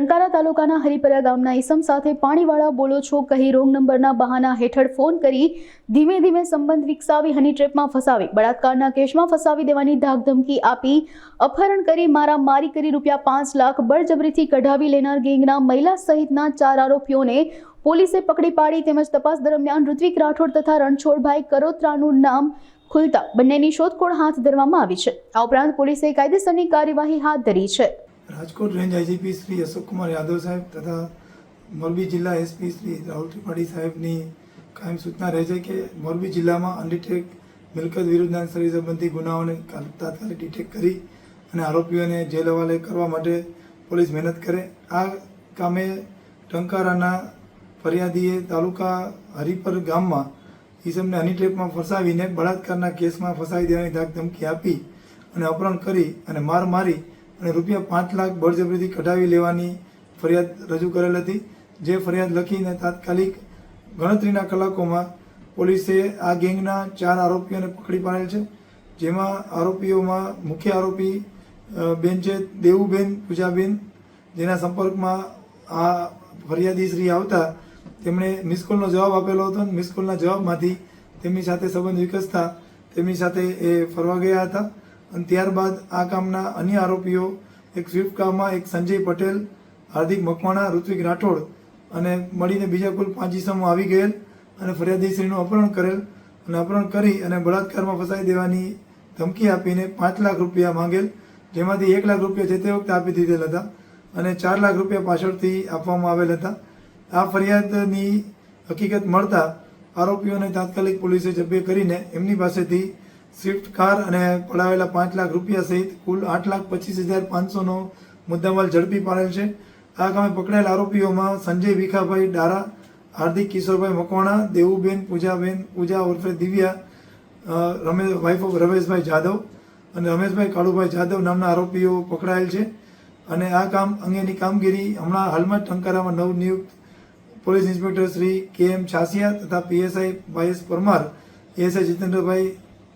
ટંકારા તાલુકાના હરિપરા ગામના ઈસમ સાથે પાણીવાળા બોલો છો, કહી રોંગ નંબરના બહાના હેઠળ ફોન કરી ધીમે ધીમે સંબંધ વિકસાવી હની ટ્રેપમાં ફસાવી. બળાત્કારના કેસમાં ફસાવી દેવાની ધાકધમકી આપી અપહરણ કરી મારા મારી કરી રૂપિયા પાંચ લાખ બળજબરીથી કઢાવી લેનાર ગેંગના મહિલા સહિતના ચાર આરોપીઓને પોલીસે પકડી પાડી તેમજ તપાસ દરમિયાન ઋત્વિક રાઠોડ તથા રણછોડભાઈ કરોત્રાનું નામ ખુલતા બંનેની શોધખોળ હાથ ધરવામાં આવી છે. આ ઉપરાંત પોલીસે કાયદેસરની કાર્યવાહી હાથ ધરી છે. રાજકોટ રેન્જ આઈજીપી શ્રી અશોકકુમાર યાદવ સાહેબ તથા મોરબી જિલ્લા એસપી શ્રી રાહુલ ત્રિપાઠી સાહેબની કાયમ સૂચના રહે છે કે મોરબી જિલ્લામાં અનડિટેક મિલકત વિરુદ્ધના શરીર સંબંધી ગુનાઓને તાત્કાલિક ડિટેક્ટ કરી અને આરોપીઓને જેલ હવાલે કરવા માટે પોલીસ મહેનત કરે. આ કામે ટંકારાના ફરિયાદીએ તાલુકા હરિપર ગામમાં ઈસમને હની ફસાવીને બળાત્કારના કેસમાં ફસાવી દેવાની ધાક ધમકી આપી અને અપહરણ કરી અને માર મારી અને રૂપિયા પાંચ લાખ બળજબરીથી કઢાવી લેવાની ફરિયાદ રજૂ કરેલ હતી, જે ફરિયાદ લખીને તાત્કાલિક ગણતરીના કલાકોમાં પોલીસે આ ગેંગના ચાર આરોપીઓને પકડી પાડેલ છે, જેમાં આરોપીઓમાં મુખ્ય આરોપી બેન છે દેવુબેન પૂજાબેન, જેના સંપર્કમાં આ ફરિયાદી શ્રી આવતા તેમણે મિસકોલનો જવાબ આપેલો હતો. અને મિસકોલના જવાબમાંથી તેમની સાથે સંબંધ વિકસતા તેમની સાથે એ ફરવા ગયા હતા. અને ત્યારબાદ આ કામના અન્ય આરોપીઓ, એક સ્વિફ્ટ કારમાં એક સંજય પટેલ, હાર્દિક મકવાણા, ઋત્વિક રાઠોડ અને મળીને બીજા કુલ પાંચ ઇસમો આવી ગયેલ અને ફરિયાદીશ્રીનું અપહરણ કરેલ અને અપહરણ કરી અને બળાત્કારમાં ફસાઈ દેવાની ધમકી આપીને પાંચ લાખ રૂપિયા માંગેલ, જેમાંથી એક લાખ રૂપિયા જે તે વખતે આપી દીધેલ હતા અને ચાર લાખ રૂપિયા પાછળથી આપવામાં આવેલ હતા. આ ફરિયાદની હકીકત મળતા આરોપીઓને તાત્કાલિક પોલીસે જબ્બે કરીને એમની પાસેથી સ્વિફ્ટ કાર અને પડાવેલા પાંચ લાખ રૂપિયા સહિત કુલ આઠ લાખ પચીસ હજાર પાંચસોનો મુદ્દામાલ ઝડપી પાડેલ છે. આ કામે પકડાયેલ આરોપીઓમાં સંજય વિખાભાઈ ડારા, હાર્દિક કિશોરભાઈ મકવાણા, દેવુબેન પૂજાબેન, પૂજા ઉર્ફે દિવ્યા રમેશ વાઇફ ઓફ રમેશભાઈ જાદવ અને રમેશભાઈ કાળુભાઈ જાદવ નામના આરોપીઓ પકડાયેલ છે. અને આ કામ અંગેની કામગીરી હમણાં હાલમાં જ ટંકારામાં નવનિયુક્ત પોલીસ ઇન્સ્પેક્ટર શ્રી કે એમ છાસિયા તથા પીએસઆઈ ભાઈએસ પરમાર એએસઆઈ જીતેન્દ્રભાઈ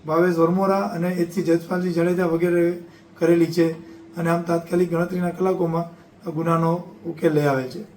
ભાવેશ વરમોરા અને એચસી જસપાલજી જાડેજા વગેરે કરેલી છે. અને આમ તાત્કાલિક ગણતરીના કલાકોમાં ગુનાનો ઉકેલ લઈ આવે છે.